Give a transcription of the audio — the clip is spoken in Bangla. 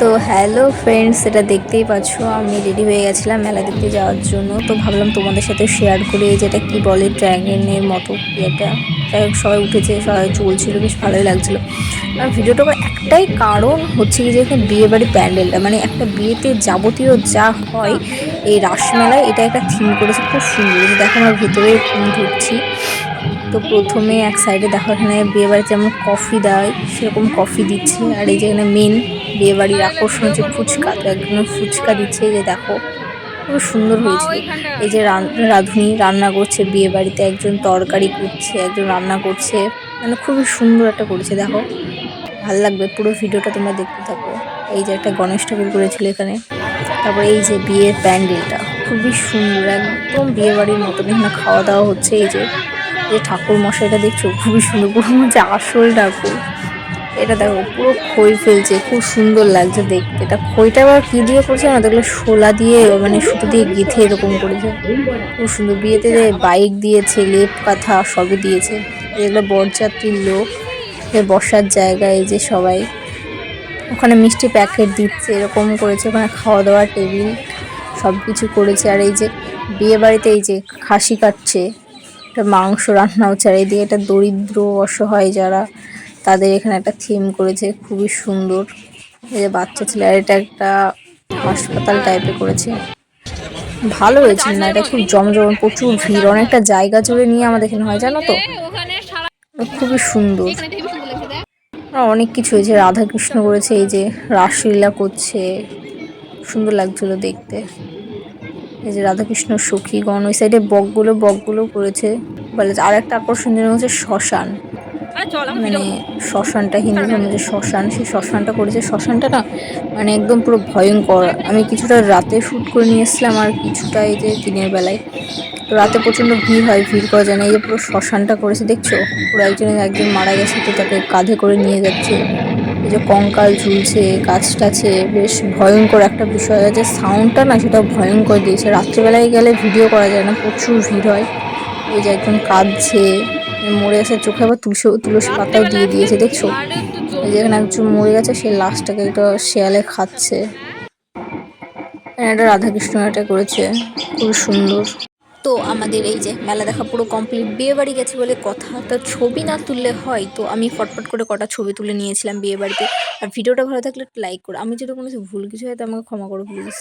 তো হ্যালো ফ্রেন্ডস, এটা দেখতেই পাচ্ছ, আমি রেডি হয়ে গেছিলাম মেলা দেখতে যাওয়ার জন্য। তো ভাবলাম তোমাদের সাথে শেয়ার করি যেটা কি বলে ড্র্যাগনের মতো ইয়েটা যাই হোক, সবাই উঠেছে, সবাই চলছিল, বেশ ভালোই লাগছিল। আর ভিডিওটা করার একটাই কারণ হচ্ছে কি যে এখানে বিয়ে বাড়ির প্যান্ডেলটা মানে একটা বিয়েতে যাবতীয় যা হয়, এই রাসমেলায় এটা একটা থিম করেছে, খুব সুন্দর। দেখো আমরা ভেতরে ঢুকছি তো প্রথমে এক সাইডে দেখো এখানে বিয়ে বাড়িতে যেমন কফি দেয় সেরকম কফি দিচ্ছে। আর এই যে এখানে মেন বিয়ে বাড়ির আকর্ষণ হচ্ছে ফুচকা তো একজন ফুচকা দিচ্ছে যে দেখো খুব সুন্দর হয়েছে। এই যে রান- রাঁধুনি রান্না করছে বিয়ে বাড়িতে একজন তরকারি করছে একজন রান্না করছে। মানে খুবই সুন্দর একটা করেছে দেখো। ভালো লাগবে পুরো ভিডিওটা তোমরা দেখতে থাকো। এই যে একটা গণেশ ঠাকুর করেছিল এখানে। তারপরে এই যে বিয়ের প্যান্ডেলটা খুবই সুন্দর একদম বিয়ে বাড়ির মতন এখানে খাওয়া দাওয়া হচ্ছে এই যে। এই ঠাকুর মশাইটা দেখছ? খুবই সুন্দর, পুরো হচ্ছে আসল ঠাকুর। এটা দেখো, পুরো খই ফেলছে, খুব সুন্দর লাগছে দেখতে। এটা খইটা আবার কি দিয়ে করছে না দেখলে শোলা দিয়ে মানে সুতো দিয়ে গেঁথে এরকম করেছে। খুব সুন্দর, বিয়েতে যে বাইক দিয়েছে, লেপ কাঁথা সবই দিয়েছে। এগুলো বরযাত্রীর লোক বসার জায়গা এই যে সবাই। ওখানে মিষ্টি প্যাকেট দিচ্ছে, এরকম করেছে। ওখানে খাওয়া দাওয়া টেবিল সব কিছু করেছে। আর এই যে বিয়ে বাড়িতে এই যে খাসি কাটছে একটা মাংস রান্না হচ্ছে আর একটা দরিদ্র অসহায় যারা, তাদের এখানে একটা থিম করেছে, খুবই সুন্দর। এই যে বাচ্চা ছেলে, আর এটা একটা হাসপাতাল টাইপের করেছে। ভালো হয়েছে না, এটা খুব জমজম প্রচুর ভিড়। অনেকটা জায়গা জুড়ে নিয়ে আমাদের এখানে হয়, জানো তো? খুবই সুন্দর। অনেক কিছু হয়েছে, রাধাকৃষ্ণ করেছে, এই যে রাসলীলা করছে। সুন্দর লাগছিল দেখতে। এই যে রাধাকৃষ্ণ সখীগণ ওই সাইডে বকগুলো বকগুলো করেছে। বলে আর একটা আকর্ষণীয় হচ্ছে শ্মশান। মানে শ্মশানটা হিন্দু ধর্মের যে শ্মশান সেই শ্মশানটা করেছে। শ্মশানটা না মানে একদম পুরো ভয়ঙ্কর। আমি কিছুটা রাতে শ্যুট করে নিয়ে এসেছিলাম আর কিছুটা এই যে দিনের বেলায়। তো রাতে প্রচণ্ড ভিড় হয় ভিড় করা যায় না। এই যে পুরো শ্মশানটা করেছে দেখছ? পুরো একজন একজন মারা গেছে তো তাকে কাঁধে করে নিয়ে যাচ্ছে। এই যে কঙ্কাল ঝুলছে গাছ টাছে বেশ ভয়ঙ্কর একটা বিষয় আছে। সাউন্ডটা না সেটা ভয়ঙ্কর দিয়েছে। রাত্রিবেলায় গেলে ভিডিও করা যায় না, প্রচুর ভিড় হয়। এই যে একজন কাঁদছে, মরে গেছে, চোখে আবার তুলসী তুলসী পাতাও দিয়ে দিয়েছে, দেখছ? এই যে এখানে একজন মরে গেছে, সে লাশটাকে একটা শেয়ালে খাচ্ছে। একটা রাধাকৃষ্ণ এটা করেছে খুব সুন্দর। তো আমাদের এই যে মেলা দেখা পুরো কমপ্লিট বিয়ে বাড়ি গেছে বলে কথা তো ছবি না তুললে হয় তো আমি ফটফট করে কটা ছবি তুলে নিয়েছিলাম বিয়ে বাড়িতে। আর ভিডিওটা ভালো থাকলে লাইক করো। আমি যদি কোনো ভুল কিছু হয় তো আমাকে ক্ষমা করো প্লিজ